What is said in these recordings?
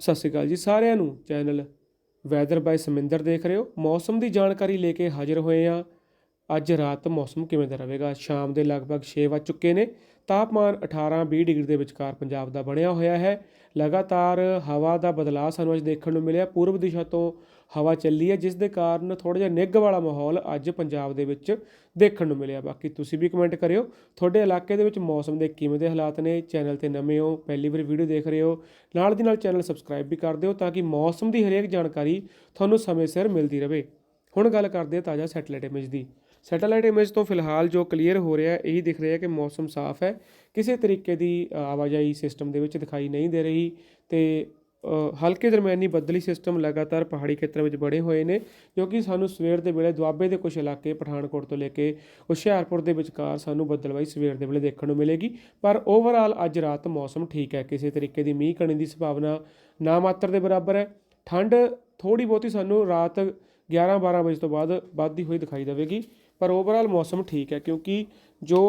ਸਤਿ ਸ਼੍ਰੀ ਅਕਾਲ ਜੀ ਸਾਰਿਆਂ ਨੂੰ। ਚੈਨਲ ਵੈਦਰ ਬਾਈ ਸਮਿੰਦਰ ਦੇਖ ਰਹੇ ਹੋ। ਮੌਸਮ ਦੀ ਜਾਣਕਾਰੀ ਲੈ ਕੇ ਹਾਜ਼ਰ ਹੋਏ ਆ ਅੱਜ ਰਾਤ ਮੌਸਮ ਕਿਵੇਂ ਦਾ ਰਹੇਗਾ? ਸ਼ਾਮ ਦੇ ਲਗਭਗ 6 ਵੱਜ ਚੁੱਕੇ ਨੇ। ਤਾਪਮਾਨ 18-20 ਡਿਗਰੀ ਦੇ ਵਿਚਕਾਰ ਪੰਜਾਬ ਦਾ ਬਣਿਆ ਹੋਇਆ ਹੈ। ਲਗਾਤਾਰ ਹਵਾ ਦਾ ਬਦਲਾਅ ਸਾਨੂੰ ਅੱਜ ਦੇਖਣ ਨੂੰ ਮਿਲਿਆ। ਪੂਰਬ ਦਿਸ਼ਾ ਤੋਂ ਹਵਾ ਚੱਲੀ ਹੈ, ਜਿਸ ਦੇ ਕਾਰਨ ਥੋੜਾ ਜਿਹਾ ਨਿੱਘ ਵਾਲਾ ਮਾਹੌਲ ਅੱਜ ਪੰਜਾਬ ਦੇ ਵਿੱਚ ਦੇਖਣ ਨੂੰ ਮਿਲਿਆ। ਬਾਕੀ ਤੁਸੀਂ ਵੀ ਕਮੈਂਟ ਕਰਿਓ। ਤੁਹਾਡੇ ਇਲਾਕੇ ਦੇ ਵਿੱਚ ਮੌਸਮ ਦੇ ਕਿਵੇਂ ਦੇ ਹਾਲਾਤ ਨੇ? ਚੈਨਲ ਤੇ ਨਵੇਂ ਹੋ, ਪਹਿਲੀ ਵਾਰ ਵੀਡੀਓ ਦੇਖ ਰਹੇ ਹੋ, ਨਾਲ ਦੀ ਨਾਲ ਚੈਨਲ ਸਬਸਕ੍ਰਾਈਬ ਵੀ ਕਰ ਦਿਓ ਤਾਂ ਕਿ ਮੌਸਮ ਦੀ ਹਰੇਕ ਜਾਣਕਾਰੀ ਤੁਹਾਨੂੰ ਸਮੇਂ ਸਿਰ ਮਿਲਦੀ ਰਹੇ। ਹੁਣ ਗੱਲ ਕਰਦੇ ਹਾਂ ਤਾਜ਼ਾ ਸੈਟਲਾਈਟ ਇਮੇਜ ਦੀ। ਸੈਟੇਲਾਈਟ ਇਮੇਜ ਤੋਂ ਫਿਲਹਾਲ ਜੋ ਕਲੀਅਰ ਹੋ ਰਿਹਾ ਇਹੀ ਦਿਖ ਰਿਹਾ ਕਿ ਮੌਸਮ ਸਾਫ਼ ਹੈ। ਕਿਸੇ ਤਰੀਕੇ ਦੀ ਆਵਾਜਾਈ ਸਿਸਟਮ ਦੇ ਵਿੱਚ ਦਿਖਾਈ ਨਹੀਂ ਦੇ ਰਹੀ ਤੇ ਹਲਕੇ ਦਰਮਿਆਨੀ ਬੱਦਲੀ ਸਿਸਟਮ ਲਗਾਤਾਰ ਪਹਾੜੀ ਖੇਤਰਾਂ ਵਿੱਚ ਬਣੇ ਹੋਏ ਨੇ, ਜੋ ਕਿ ਸਾਨੂੰ ਸਵੇਰ ਦੇ ਵੇਲੇ ਦੁਆਬੇ ਦੇ ਕੁਝ ਇਲਾਕੇ ਪਠਾਨਕੋਟ ਤੋਂ ਲੈ ਕੇ ਹੁਸ਼ਿਆਰਪੁਰ ਦੇ ਵਿਚਕਾਰ ਸਾਨੂੰ ਬੱਦਲਵਾਈ ਸਵੇਰ ਦੇ ਵੇਲੇ ਦੇਖਣ ਨੂੰ ਮਿਲੇਗੀ। ਪਰ ਓਵਰਆਲ ਅੱਜ ਰਾਤ ਮੌਸਮ ਠੀਕ ਹੈ। ਕਿਸੇ ਤਰੀਕੇ ਦੀ ਮੀਂਹ ਕਣੀ ਦੀ ਸੰਭਾਵਨਾ ਨਾ ਮਾਤਰ ਦੇ ਬਰਾਬਰ ਹੈ। ਠੰਡ ਥੋੜੀ ਬਹੁਤੀ ਸਾਨੂੰ ਰਾਤ 11 12 ਵਜੇ ਤੋਂ ਬਾਅਦ ਵੱਧਦੀ ਹੋਈ ਦਿਖਾਈ ਦੇਵੇਗੀ। ਪਰ ਓਵਰਆਲ ਮੌਸਮ ਠੀਕ ਹੈ ਕਿਉਂਕਿ ਜੋ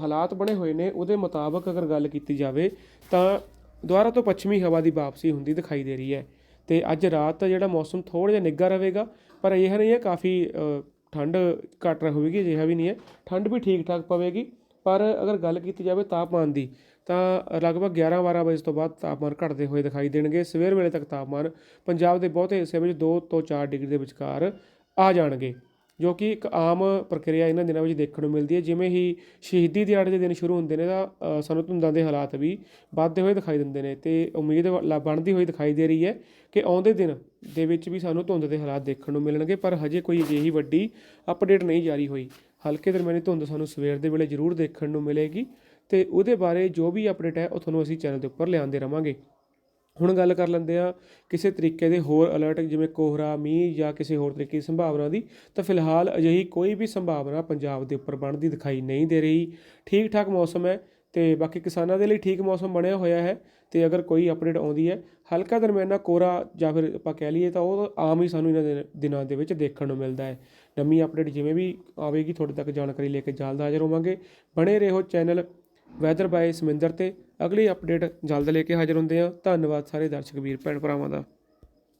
ਹਾਲਾਤ ਬਣੇ ਹੋਏ ਨੇ ਉਹਦੇ ਮੁਤਾਬਕ ਅਗਰ ਗੱਲ ਕੀਤੀ ਜਾਵੇ ਤਾਂ ਦੁਆਰਾ ਤੋਂ ਪੱਛਮੀ ਹਵਾ ਦੀ ਵਾਪਸੀ ਹੁੰਦੀ ਦਿਖਾਈ ਦੇ ਰਹੀ ਹੈ। ਤੇ ਅੱਜ ਰਾਤ ਜਿਹੜਾ ਮੌਸਮ ਥੋੜਾ ਜਿਹਾ ਨਿੱਘਾ ਰਹੇਗਾ ਪਰ ਇਹ ਨਹੀਂ ਹੈ ਕਾਫੀ ਅ, ਠੰਡ ਘੱਟ ਹੋਵੇਗੀ ਅਜਿਹਾ ਵੀ ਨਹੀਂ ਹੈ। ਠੰਡ ਵੀ ਠੀਕ ਠਾਕ ਪਵੇਗੀ। ਪਰ ਅਗਰ ਗੱਲ ਕੀਤੀ ਜਾਵੇ ਤਾਪਮਾਨ ਦੀ, ਤਾਂ ਲਗਭਗ 11-12 ਵਜੇ ਤੋਂ ਬਾਅਦ ਤਾਪਮਾਨ ਘਟਦੇ ਹੋਏ ਦਿਖਾਈ ਦੇਣਗੇ। ਸਵੇਰ ਵੇਲੇ ਤੱਕ ਤਾਪਮਾਨ ਪੰਜਾਬ ਦੇ ਬਹੁਤੇ ਹਿੱਸੇ ਵਿੱਚ 2 ਤੋਂ 4 ਡਿਗਰੀ ਦੇ ਵਿਚਕਾਰ ਆ ਜਾਣਗੇ, ਜੋ ਕਿ ਇੱਕ ਆਮ ਪ੍ਰਕਿਰਿਆ ਇਹਨਾਂ ਦਿਨਾਂ ਵਿੱਚ ਦੇਖਣ ਨੂੰ ਮਿਲਦੀ ਹੈ। ਜਿਵੇਂ ਹੀ ਸ਼ਹੀਦੀ ਦਿਹਾੜੇ ਦੇ ਦਿਨ ਸ਼ੁਰੂ ਹੁੰਦੇ ਨੇ, ਤਾਂ ਸਾਨੂੰ ਧੁੰਦਾਂ ਦੇ ਹਾਲਾਤ ਵੀ ਵੱਧਦੇ ਹੋਏ ਦਿਖਾਈ ਦਿੰਦੇ ਨੇ ਤੇ ਉਮੀਦ ਵ- ਬਣਦੀ ਹੋਈ ਦਿਖਾਈ ਦੇ ਰਹੀ ਹੈ ਕਿ ਆਉਂਦੇ ਦਿਨ ਦੇ ਵਿੱਚ ਵੀ ਸਾਨੂੰ ਧੁੰਦ ਦੇ ਹਾਲਾਤ ਦੇਖਣ ਨੂੰ ਮਿਲਣਗੇ, ਪਰ ਹਜੇ ਕੋਈ ਅਜਿਹੀ ਵੱਡੀ ਅਪਡੇਟ ਨਹੀਂ ਜਾਰੀ ਹੋਈ। ਹਲਕੇ ਦਰਮਿਆਨੀ ਧੁੰਦ ਸਾਨੂੰ ਸਵੇਰ ਦੇ ਵੇਲੇ ਜ਼ਰੂਰ ਦੇਖਣ ਨੂੰ ਮਿਲੇਗੀ ਤੇ ਉਹਦੇ ਬਾਰੇ ਜੋ ਵੀ ਅਪਡੇਟ ਹੈ, ਉਹ ਤੁਹਾਨੂੰ ਅਸੀਂ ਚੈਨਲ ਦੇ ਉੱਪਰ ਲਿਆਉਂਦੇ ਰਵਾਂਗੇ। ਹੁਣ ਗੱਲ ਕਰ ਲੈਂਦੇ ਆ ਕਿਸੇ ਤਰੀਕੇ ਦੇ ਹੋਰ ਅਲਰਟ ਜਿਵੇਂ ਕੋਹਰਾ, ਮੀਂਹ ਜਾਂ ਕਿਸੇ ਹੋਰ ਤਰੀਕੇ ਦੀ ਸੰਭਾਵਨਾ ਦੀ। ਤਾਂ ਫਿਲਹਾਲ ਅਜਿਹੀ ਕੋਈ ਵੀ ਸੰਭਾਵਨਾ ਪੰਜਾਬ ਦੇ ਉੱਪਰ ਬਣਦੀ ਦਿਖਾਈ ਨਹੀਂ ਦੇ ਰਹੀ। ਠੀਕ ਠਾਕ ਮੌਸਮ ਹੈ। ਤੇ ਬਾਕੀ ਕਿਸਾਨਾਂ ਦੇ ਲਈ ਠੀਕ ਮੌਸਮ ਬਣਿਆ ਹੋਇਆ ਹੈ ਤੇ ਅਗਰ ਕੋਈ ਅਪਡੇਟ ਆਉਂਦੀ ਹੈ, ਹਲਕਾ ਦਰਮਿਆਨਾ, ਕੋਹਰਾ ਜਾਂ ਫਿਰ ਆਪਾਂ ਕਹਿ ਲਈਏ ਤਾਂ ਉਹ ਆਮ ਹੀ ਸਾਨੂੰ ਇਹਨਾਂ ਦੇ ਦਿਨਾਂ ਦੇ ਵਿੱਚ ਦੇਖਣ ਨੂੰ ਮਿਲਦਾ ਹੈ। ਨਵੀਂ ਅਪਡੇਟ ਜਿਵੇਂ ਵੀ ਆਵੇਗੀ, ਤੁਹਾਡੇ ਤੱਕ ਜਾਣਕਾਰੀ ਲੈ ਕੇ ਜਲਦ ਹਾਜ਼ਰ ਹੋਵਾਂਗੇ। ਬਣੇ ਰਹੋ ਚੈਨਲ ਵੈਦਰ ਬਾਏ ਸਮਿੰਦਰ ਤੇ। ਅਗਲੀ ਅਪਡੇਟ ਜਲਦ ਲੈ ਕੇ ਹਾਜ਼ਰ ਹੁੰਦੇ ਹਾਂ। ਧੰਨਵਾਦ ਸਾਰੇ ਦਰਸ਼ਕ ਵੀਰ, ਭੈਣ ਭਰਾਵਾਂ ਦਾ।